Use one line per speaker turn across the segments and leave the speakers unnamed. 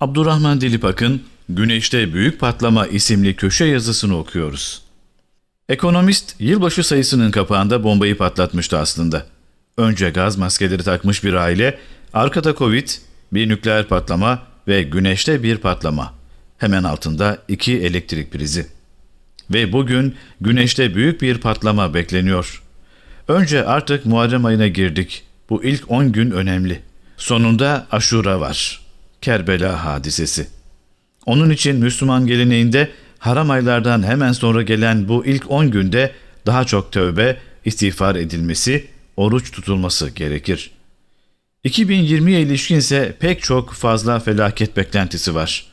Abdurrahman Dilipak'ın Güneşte Büyük Patlama isimli köşe yazısını okuyoruz. Ekonomist yılbaşı sayısının kapağında bombayı patlatmıştı aslında. Önce gaz maskeleri takmış bir aile, arkada Covid, bir nükleer patlama ve güneşte bir patlama. Hemen altında iki elektrik prizi. Ve bugün güneşte büyük bir patlama bekleniyor. Önce artık Muharrem ayına girdik. Bu ilk 10 gün önemli. Sonunda Aşura var. Kerbela hadisesi. Onun için Müslüman geleneğinde haram aylardan hemen sonra gelen bu ilk 10 günde daha çok tövbe, istiğfar edilmesi, oruç tutulması gerekir. 2020'ye ilişkin ise pek çok fazla felaket beklentisi var.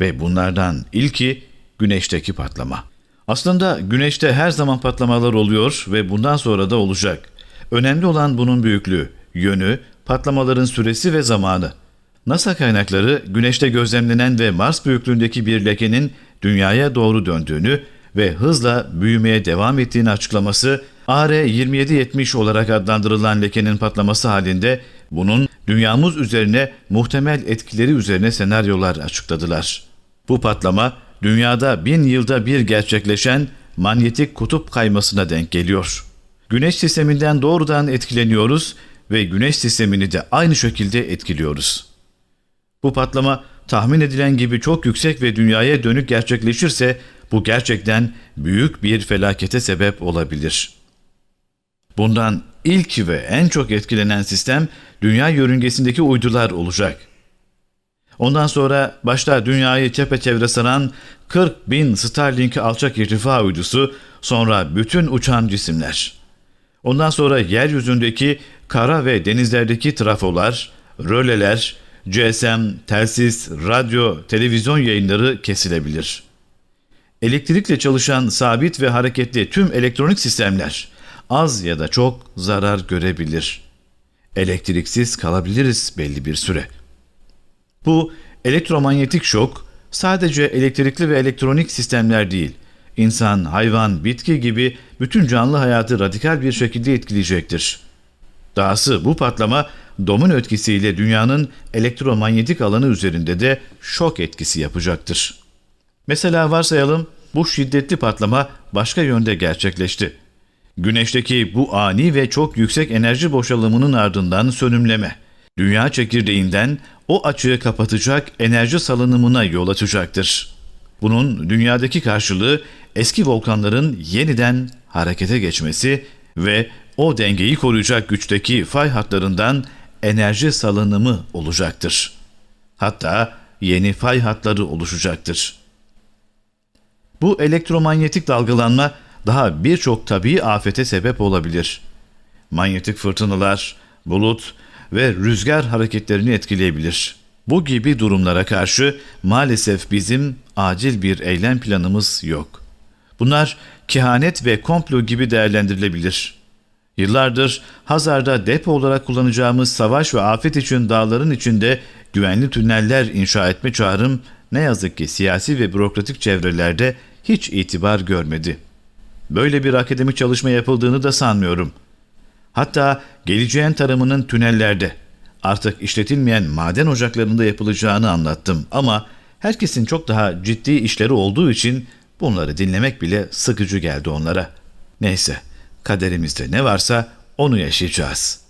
Ve bunlardan ilki güneşteki patlama. Aslında güneşte her zaman patlamalar oluyor ve bundan sonra da olacak. Önemli olan bunun büyüklüğü, yönü, patlamaların süresi ve zamanı. NASA kaynakları güneşte gözlemlenen ve Mars büyüklüğündeki bir lekenin dünyaya doğru döndüğünü ve hızla büyümeye devam ettiğini açıklaması AR-2770 olarak adlandırılan lekenin patlaması halinde bunun dünyamız üzerine muhtemel etkileri üzerine senaryolar açıkladılar. Bu patlama dünyada bin yılda bir gerçekleşen manyetik kutup kaymasına denk geliyor. Güneş sisteminden doğrudan etkileniyoruz ve güneş sistemini de aynı şekilde etkiliyoruz. Bu patlama tahmin edilen gibi çok yüksek ve dünyaya dönük gerçekleşirse bu gerçekten büyük bir felakete sebep olabilir. Bundan ilk ve en çok etkilenen sistem dünya yörüngesindeki uydular olacak. Ondan sonra başta dünyayı çepeçevre saran 40 bin Starlink alçak irtifa uydusu, sonra bütün uçan cisimler. Ondan sonra yeryüzündeki kara ve denizlerdeki trafolar, röleler, GSM, telsiz, radyo, televizyon yayınları kesilebilir. Elektrikle çalışan sabit ve hareketli tüm elektronik sistemler az ya da çok zarar görebilir. Elektriksiz kalabiliriz belli bir süre. Bu elektromanyetik şok sadece elektrikli ve elektronik sistemler değil, insan, hayvan, bitki gibi bütün canlı hayatı radikal bir şekilde etkileyecektir. Dahası bu patlama domino etkisiyle dünyanın elektromanyetik alanı üzerinde de şok etkisi yapacaktır. Mesela varsayalım bu şiddetli patlama başka yönde gerçekleşti. Güneşteki bu ani ve çok yüksek enerji boşalımının ardından sönümleme, dünya çekirdeğinden o açığı kapatacak enerji salınımına yol açacaktır. Bunun dünyadaki karşılığı eski volkanların yeniden harekete geçmesi ve o dengeyi koruyacak güçteki fay hatlarından enerji salınımı olacaktır. Hatta yeni fay hatları oluşacaktır. Bu elektromanyetik dalgalanma daha birçok tabii afete sebep olabilir. Manyetik fırtınalar, bulut ve rüzgar hareketlerini etkileyebilir. Bu gibi durumlara karşı maalesef bizim acil bir eylem planımız yok. Bunlar kehanet ve komplo gibi değerlendirilebilir. Yıllardır Hazar'da depo olarak kullanacağımız savaş ve afet için dağların içinde güvenli tüneller inşa etme çağrım ne yazık ki siyasi ve bürokratik çevrelerde hiç itibar görmedi. Böyle bir akademik çalışma yapıldığını da sanmıyorum. Hatta geleceğin tarımının tünellerde, artık işletilmeyen maden ocaklarında yapılacağını anlattım ama herkesin çok daha ciddi işleri olduğu için bunları dinlemek bile sıkıcı geldi onlara. Neyse, kaderimizde ne varsa onu yaşayacağız.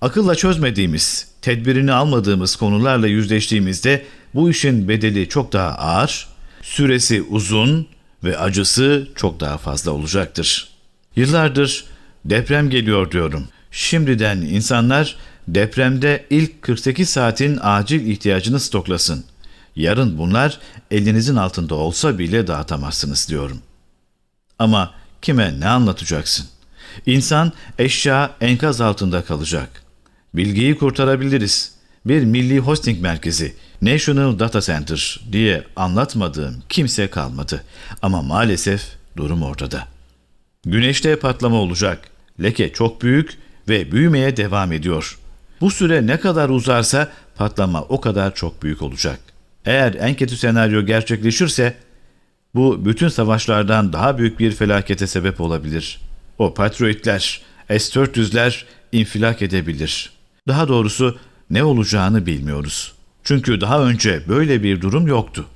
Akılla çözmediğimiz, tedbirini almadığımız konularla yüzleştiğimizde bu işin bedeli çok daha ağır, süresi uzun ve acısı çok daha fazla olacaktır. Yıllardır deprem geliyor diyorum. Şimdiden insanlar depremde ilk 48 saatin acil ihtiyacını stoklasın. Yarın bunlar elinizin altında olsa bile dağıtamazsınız diyorum. Ama kime ne anlatacaksın? İnsan eşya enkaz altında kalacak. Bilgiyi kurtarabiliriz. Bir milli hosting merkezi, National Data Center diye anlatmadığım kimse kalmadı. Ama maalesef durum ortada. Güneşte patlama olacak. Leke çok büyük ve büyümeye devam ediyor. Bu süre ne kadar uzarsa patlama o kadar çok büyük olacak. Eğer en kötü senaryo gerçekleşirse bu bütün savaşlardan daha büyük bir felakete sebep olabilir. O Patriotler, S-400'ler infilak edebilir. Daha doğrusu ne olacağını bilmiyoruz. Çünkü daha önce böyle bir durum yoktu.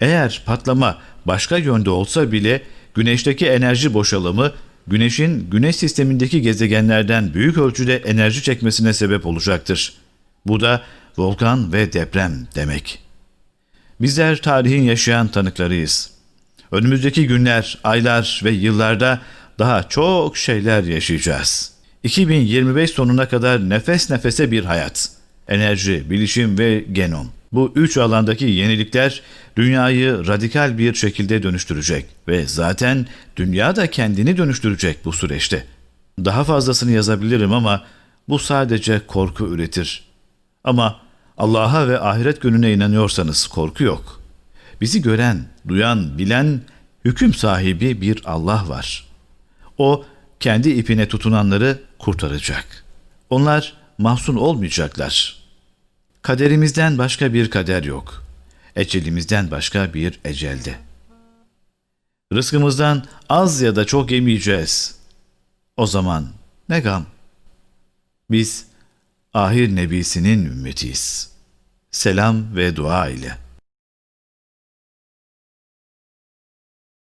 Eğer patlama başka yönde olsa bile güneşteki enerji boşalımı güneşin güneş sistemindeki gezegenlerden büyük ölçüde enerji çekmesine sebep olacaktır. Bu da volkan ve deprem demek. Bizler tarihin yaşayan tanıklarıyız. Önümüzdeki günler, aylar ve yıllarda daha çok şeyler yaşayacağız. 2025 sonuna kadar nefes nefese bir hayat. Enerji, bilişim ve genom. Bu üç alandaki yenilikler dünyayı radikal bir şekilde dönüştürecek ve zaten dünya da kendini dönüştürecek bu süreçte. Daha fazlasını yazabilirim ama bu sadece korku üretir. Ama Allah'a ve ahiret gününe inanıyorsanız korku yok. Bizi gören, duyan, bilen, hüküm sahibi bir Allah var. O kendi ipine tutunanları kurtaracak. Onlar mahzun olmayacaklar. Kaderimizden başka bir kader yok. Ecelimizden başka bir ecelde. Rızkımızdan az ya da çok yemeyeceğiz. O zaman ne gam? Biz ahir nebisinin ümmetiyiz. Selam ve dua ile.